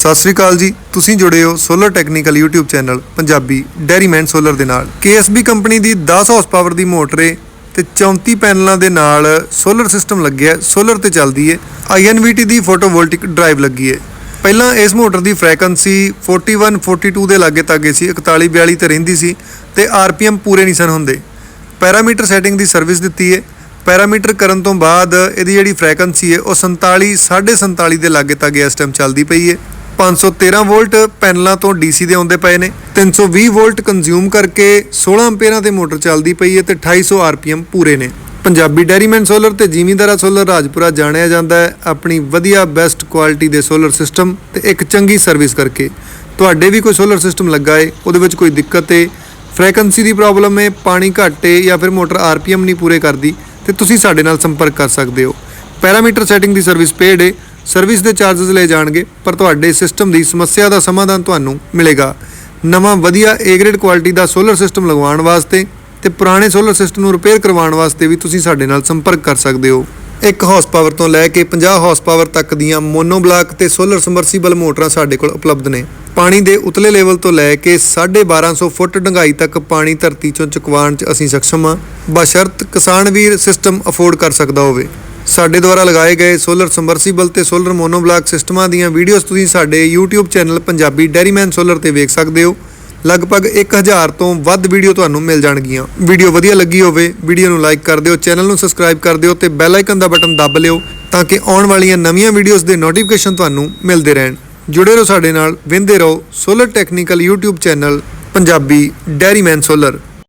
ਸਤਿ ਸ੍ਰੀ ਅਕਾਲ ਜੀ। ਤੁਸੀਂ ਜੁੜੇ ਹੋ solar technical YouTube channel Punjabi dairyman solar ਦੇ ਨਾਲ। KSB ਕੰਪਨੀ ਦੀ 10 ਹਾਰਸ ਪਾਵਰ ਦੀ ਮੋਟਰ ਏ ਤੇ 34 ਪੈਨਲਾਂ ਦੇ ਨਾਲ ਸੋਲਰ ਸਿਸਟਮ ਲੱਗਿਆ ਸੋਲਰ ਤੇ ਚੱਲਦੀ ਏ। INVT ਦੀ ਫੋਟੋਵੋਲਟਿਕ ਡਰਾਈਵ ਲੱਗੀ ਹੈ ਪਹਿਲਾਂ ਇਸ ਮੋਟਰ ਦੀ ਫ੍ਰੀਕੁਐਂਸੀ 41 42 ਦੇ ਲਾਗੇ ਤਾਗੇ ਸੀ 41 42 ਤੇ ਰਹਿੰਦੀ ਸੀ ਤੇ RPM ਪੂਰੇ ਨਹੀਂ ਸਨ ਹੁੰਦੇ। ਪੈਰਾਮੀਟਰ ਸੈਟਿੰਗ ਦੀ ਸਰਵਿਸ ਦਿੱਤੀ ਹੈ ਪੈਰਾਮੀਟਰ ਕਰਨ ਤੋਂ ਬਾਅਦ ਇਹਦੀ ਜਿਹੜੀ ਫ੍ਰੀਕੁਐਂਸੀ ਹੈ ਉਹ 47 47.5 ਦੇ ਲਾਗੇ ਤਾਗੇ ਇਸ ਟਾਈਮ ਚੱਲਦੀ ਪਈ ਹੈ 513 ਵੋਲਟ ਪੈਨਲਾਂ ਤੋਂ DC ਦੇ ਆਉਂਦੇ ਪਏ ਨੇ। 320 ਵੋਲਟ ਕੰਜ਼ਿਊਮ ਕਰਕੇ 16 ਐਂਪੀਅਰਾਂ ਤੇ ਮੋਟਰ ਚੱਲਦੀ ਪਈ ਹੈ ਤੇ 2800 RPM ਪੂਰੇ ਨੇ। ਪੰਜਾਬੀ ਡੈਰੀਮੈਨ ਸੋਲਰ ਤੇ ਜ਼ਿਮੀਂਦਾਰਾ ਸੋਲਰ ਰਾਜਪੁਰਾ ਜਾਣਿਆ ਜਾਂਦਾ ਹੈ। ਆਪਣੀ ਵਧੀਆ ਬੈਸਟ ਕੁਆਲਿਟੀ ਦੇ ਸੋਲਰ ਸਿਸਟਮ ਤੇ ਇੱਕ ਚੰਗੀ ਸਰਵਿਸ ਕਰਕੇ। ਤੁਹਾਡੇ ਵੀ ਕੋਈ ਸੋਲਰ ਸਿਸਟਮ ਲੱਗਾ ਏ, ਉਹਦੇ ਵਿੱਚ ਕੋਈ ਦਿੱਕਤ ਏ ਫ੍ਰੀਕੁਐਂਸੀ ਦੀ ਪ੍ਰੋਬਲਮ ਏ, ਪਾਣੀ ਘੱਟ ਏ ਜਾਂ ਫਿਰ ਮੋਟਰ ਆਰਪੀਐਮ ਨਹੀਂ ਪੂਰੇ ਕਰਦੀ, ਤੇ ਤੁਸੀਂ ਸਾਡੇ ਨਾਲ ਸੰਪਰਕ ਕਰ ਸਕਦੇ ਹੋ। ਪੈਰਾਮੀਟਰ ਸੈਟਿੰਗ ਦੀ ਸਰਵਿਸ ਪੇਡ ਏ। ਸਰਵਿਸ ਦੇ ਚਾਰजेस ਲਏ ਜਾਣਗੇ, ਪਰ ਤੁਹਾਡੇ ਸਿਸਟਮ ਦੀ ਸਮੱਸਿਆ ਦਾ ਸਮਾਧਾਨ ਤੁਹਾਨੂੰ ਮਿਲੇਗਾ। ਨਵਾਂ ਵਧੀਆ A ਗ੍ਰੇਡ ਕੁਆਲਿਟੀ ਦਾ ਸੋਲਰ ਸਿਸਟਮ ਲਗਵਾਉਣ ਵਾਸਤੇ ਤੇ ਪੁਰਾਣੇ ਸੋਲਰ ਸਿਸਟਮ ਨੂੰ ਰਿਪੇਅਰ ਕਰਵਾਉਣ ਵਾਸਤੇ ਵੀ ਤੁਸੀਂ ਸਾਡੇ ਨਾਲ ਸੰਪਰਕ ਕਰ ਸਕਦੇ ਹੋ। ਇੱਕ ਹਾਰਸ ਪਾਵਰ ਤੋਂ ਲੈ ਕੇ 50 ਹਾਰਸ ਪਾਵਰ ਤੱਕ ਦੀਆਂ ਮੋਨੋ ਬਲਾਕ ਤੇ ਸੋਲਰ ਸਮਰਸੀਬਲ ਮੋਟਰਾਂ ਸਾਡੇ ਕੋਲ ਉਪਲਬਧ ਨੇ। ਪਾਣੀ ਦੇ ਉਤਲੇ ਲੈਵਲ ਤੋਂ ਲੈ ਕੇ 1250 ਫੁੱਟ ਡੂੰਘਾਈ ਤੱਕ ਪਾਣੀ ਧਰਤੀ ਚੋਂ ਚੁਕਵਾਉਣ 'ਚ ਅਸੀਂ ਸક્ષਮ ਹਾਂ। ਬਸ਼ਰਤ ਕਿਸਾਨ ਵੀਰ ਸਿਸਟਮ ਅਫੋਰਡ ਕਰ ਸਕਦਾ ਹੋਵੇ। ਸਾਡੇ ਦੁਆਰਾ ਲਗਾਏ ਗਏ ਸੋਲਰ ਸਮਰਸੀਬਲ ਤੇ ਸੋਲਰ ਮੋਨੋਬਲਾਕ ਸਿਸਟਮਾਂ ਦੀਆਂ ਵੀਡੀਓਜ਼ ਤੁਸੀਂ ਸਾਡੇ YouTube channel Punjabi dairyman solar ਤੇ ਵੇਖ ਸਕਦੇ ਹੋ। ਲਗਭਗ 1000 ਤੋਂ ਵੱਧ ਵੀਡੀਓ ਤੁਹਾਨੂੰ ਮਿਲ ਜਾਣਗੀਆਂ। ਵੀਡੀਓ ਵਧੀਆ ਲੱਗੀ ਹੋਵੇ, ਵੀਡੀਓ ਨੂੰ ਲਾਈਕ ਕਰ ਦਿਓ, ਚੈਨਲ ਨੂੰ ਸਬਸਕ੍ਰਾਈਬ ਕਰ ਦਿਓ ਤੇ ਬੈਲ ਆਈਕਨ ਦਾ ਬਟਨ ਦੱਬ ਲਿਓ ਤਾਂ ਕਿ ਆਉਣ ਵਾਲੀਆਂ ਨਵੀਆਂ ਵੀਡੀਓਜ਼ ਦੇ ਨੋਟੀਫਿਕੇਸ਼ਨ ਤੁਹਾਨੂੰ ਮਿਲਦੇ ਰਹਿਣ। ਜੁੜੇ ਰਹੋ ਸਾਡੇ ਨਾਲ, ਵਿੰਦੇ ਰਹੋ solar technical YouTube channel Punjabi dairyman solar.